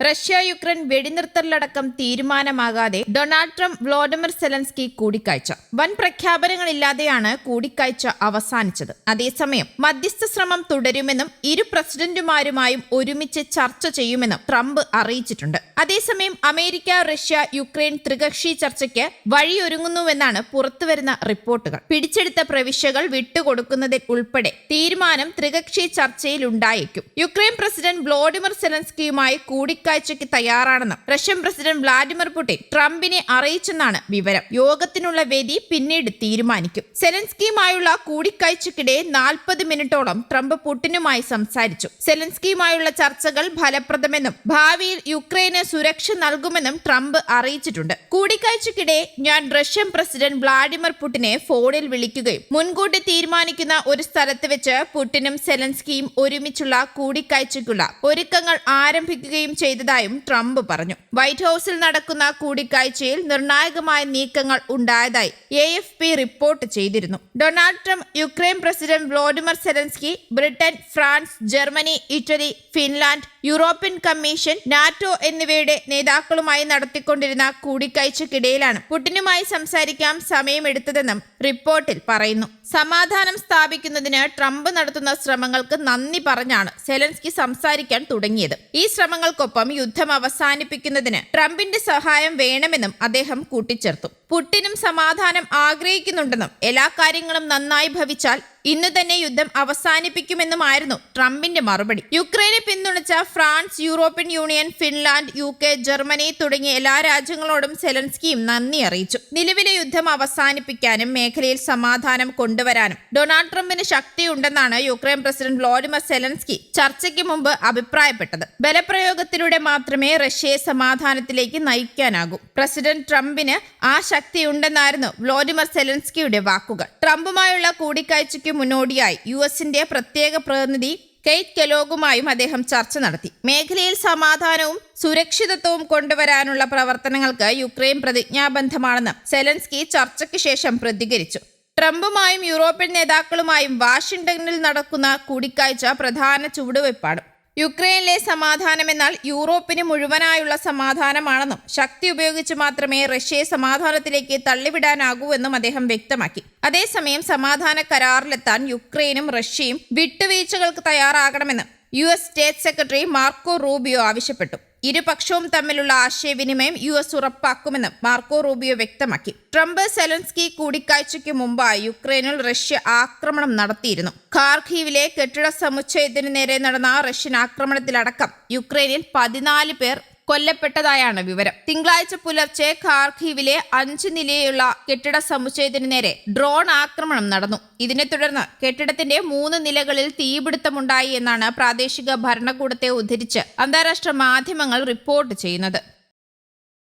Russia Ukraine വെടിനിർത്തലടക്കം തീരുമാനമാകാതെ Donald Trump Volodymyr Zelensky കൂടിക്കാഴ്ച. വൻ പ്രഖ്യാപനങ്ങളില്ലാതെയാണ് കൂടിക്കാഴ്ച അവസാനിച്ചത്. അതേസമയം മധ്യസ്ഥ ശ്രമം തുടരുമെന്നും ഇരു പ്രസിഡന്റുമാരുമായും ഒരുമിച്ച് ചർച്ച ചെയ്യുമെന്നും ട്രംപ് അറിയിച്ചിട്ടുണ്ട്. അതേസമയം അമേരിക്ക റഷ്യ യുക്രൈൻ ത്രികക്ഷി ചർച്ചയ്ക്ക് വഴിയൊരുങ്ങുന്നുവെന്നാണ് പുറത്തുവരുന്ന റിപ്പോർട്ടുകൾ. പിടിച്ചെടുത്ത പ്രവിശ്യകൾ വിട്ടുകൊടുക്കുന്നതിൽ ഉൾപ്പെടെ തീരുമാനം ത്രികക്ഷി ചർച്ചയിൽ ഉണ്ടായേക്കും യുക്രൈൻ പ്രസിഡന്റ് വ്ളോഡിമിർ സെലൻസ്കിയുമായി കൂടിക്കാഴ്ചയ്ക്ക് തയ്യാറാണെന്ന് റഷ്യൻ പ്രസിഡന്റ് വ്ളാഡിമിർ പുടിൻ ട്രംപിനെ അറിയിച്ചെന്നാണ് വിവരം. യോഗത്തിനുള്ള വേദി പിന്നീട് തീരുമാനിക്കും. സെലൻസ്കിയുമായുള്ള കൂടിക്കാഴ്ചയ്ക്കിടെ നാൽപ്പത് മിനിറ്റോളം ട്രംപ് പുടിനുമായി സംസാരിച്ചു. സെലൻസ്കിയുമായുള്ള ചർച്ചകൾ ഫലപ്രദമെന്നും ഭാവിയിൽ യുക്രൈന് സുരക്ഷ നൽകുമെന്നും ട്രംപ് അറിയിച്ചിട്ടുണ്ട്. കൂടിക്കാഴ്ചയ്ക്കിടെ ഞാൻ റഷ്യൻ പ്രസിഡന്റ് വ്ളാഡിമിർ പുടിനെ ഫോണിൽ വിളിക്കുകയും മുൻകൂട്ടി തീരുമാനിക്കുന്ന ഒരു സ്ഥലത്ത് വെച്ച് പുടിനും സെലൻസ്കിയും ഒരുമിച്ചുള്ള കൂടിക്കാഴ്ചയ്ക്കുള്ള ഒരുക്കങ്ങൾ ആരംഭിക്കുകയും ചെയ്തതായും ട്രംപ് പറഞ്ഞു. വൈറ്റ് ഹൌസിൽ നടക്കുന്ന കൂടിക്കാഴ്ചയിൽ നിർണായകമായ നീക്കങ്ങൾ ഉണ്ടായതായി എ എഫ് പി റിപ്പോർട്ട് ചെയ്തിരുന്നു. Donald Trump Ukraine president Volodymyr Zelensky Britain France Germany Italy Finland European commission NATO എന്നിവയുടെ നേതാക്കളുമായി നടത്തിക്കൊണ്ടിരുന്ന കൂടിക്കാഴ്ചക്കിടയിലാണ് പുടിനുമായി സംസാരിക്കാൻ സമയമെടുത്തതെന്നും റിപ്പോർട്ടിൽ പറയുന്നു. സമാധാനം സ്ഥാപിക്കുന്നതിന് ട്രംപ് നടത്തുന്ന ശ്രമങ്ങൾക്ക് നന്ദി പറഞ്ഞാണ് സെലൻസ്കി സംസാരിക്കാൻ തുടങ്ങിയത്. ഈ ശ്രമങ്ങൾക്കൊപ്പം യുദ്ധം അവസാനിപ്പിക്കുന്നതിന് ട്രംപിന്റെ സഹായം വേണമെന്നും അദ്ദേഹം കൂട്ടിച്ചേർത്തു. പുട്ടിനും സമാധാനം ആഗ്രഹിക്കുന്നുണ്ടെന്നും എല്ലാ കാര്യങ്ങളും നന്നായി ഭവിച്ചാൽ ഇന്ന് തന്നെ യുദ്ധം അവസാനിപ്പിക്കുമെന്നുമായിരുന്നു ട്രംപിന്റെ മറുപടി. യുക്രൈനെ പിന്തുണച്ച France European union Finland U K Germany തുടങ്ങിയ എല്ലാ രാജ്യങ്ങളോടും സെലൻസ്കിയും നന്ദി അറിയിച്ചു. നിലവിലെ യുദ്ധം അവസാനിപ്പിക്കാനും മേഖലയിൽ സമാധാനം കൊണ്ടുവരാനും ഡൊണാൾഡ് ട്രംപിന് ശക്തിയുണ്ടെന്നാണ് യുക്രൈൻ പ്രസിഡന്റ് വ്ളോഡിമർ സെലൻസ്കി ചർച്ചയ്ക്ക് മുമ്പ് അഭിപ്രായപ്പെട്ടത്. ബലപ്രയോഗത്തിലൂടെ മാത്രമേ റഷ്യയെ സമാധാനത്തിലേക്ക് നയിക്കാനാകൂ. പ്രസിഡന്റ് ട്രംപിന് ആ ശക്തിയുണ്ടെന്നായിരുന്നു വ്ളോഡിമർ സെലൻസ്കിയുടെ വാക്കുകൾ. ട്രംപുമായുള്ള കൂടിക്കാഴ്ചയ്ക്ക് മുന്നോടിയായി. യു എസിന്റെ പ്രത്യേക പ്രതിനിധി കെയ്റ്റ് കെലോഗുമായും അദ്ദേഹം ചർച്ച നടത്തി. മേഖലയിൽ സമാധാനവും സുരക്ഷിതത്വവും കൊണ്ടുവരാനുള്ള പ്രവർത്തനങ്ങൾക്ക് യുക്രൈൻ പ്രതിജ്ഞാബദ്ധമാണെന്ന് സെലൻസ്കി ചർച്ചയ്ക്ക് ശേഷം പ്രതികരിച്ചു. ട്രംപുമായും യൂറോപ്യൻ നേതാക്കളുമായും വാഷിംഗ്ടണിൽ നടക്കുന്ന കൂടിക്കാഴ്ച പ്രധാന ചുവടുവയ്പ്പാണ്. യുക്രൈനിലെ സമാധാനമെന്നാൽ യൂറോപ്പിന് മുഴുവനായുള്ള സമാധാനമാണെന്നും ശക്തി ഉപയോഗിച്ച് മാത്രമേ റഷ്യയെ സമാധാനത്തിലേക്ക് തള്ളിവിടാനാകൂ എന്നും അദ്ദേഹം വ്യക്തമാക്കി. അതേസമയം സമാധാന കരാറിലെത്താൻ യുക്രൈനും റഷ്യയും വിട്ടുവീഴ്ചകൾക്ക് തയ്യാറാകണമെന്ന് U S state secretary Marco Rubio ആവശ്യപ്പെട്ടു. ഇരുപക്ഷവും തമ്മിലുള്ള ആശയവിനിമയം യു എസ് ഉറപ്പാക്കുമെന്ന് മാർക്കോ റൂബിയോ വ്യക്തമാക്കി. ട്രംപ് സെലൻസ്കി കൂടിക്കാഴ്ചയ്ക്ക് മുമ്പായി യുക്രൈനിൽ റഷ്യ ആക്രമണം നടത്തിയിരുന്നു. ഖാർഖീവിലെ കെട്ടിട സമുച്ചയത്തിന് നേരെ നടന്ന റഷ്യൻ ആക്രമണത്തിലടക്കം യുക്രൈനിൽ പതിനാല് പേർ കൊല്ലപ്പെട്ടതായാണ് വിവരം. തിങ്കളാഴ്ച പുലർച്ചെ ഖാർഖീവിലെ അഞ്ച് നിലയുള്ള കെട്ടിട സമുച്ചയത്തിന് നേരെ ഡ്രോൺ ആക്രമണം നടന്നു. ഇതിനെ തുടർന്ന് കെട്ടിടത്തിന്റെ മൂന്ന് നിലകളിൽ തീപിടുത്തമുണ്ടായി എന്നാണ് പ്രാദേശിക ഭരണകൂടത്തെ ഉദ്ധരിച്ച് അന്താരാഷ്ട്ര മാധ്യമങ്ങൾ റിപ്പോർട്ട് ചെയ്യുന്നത്.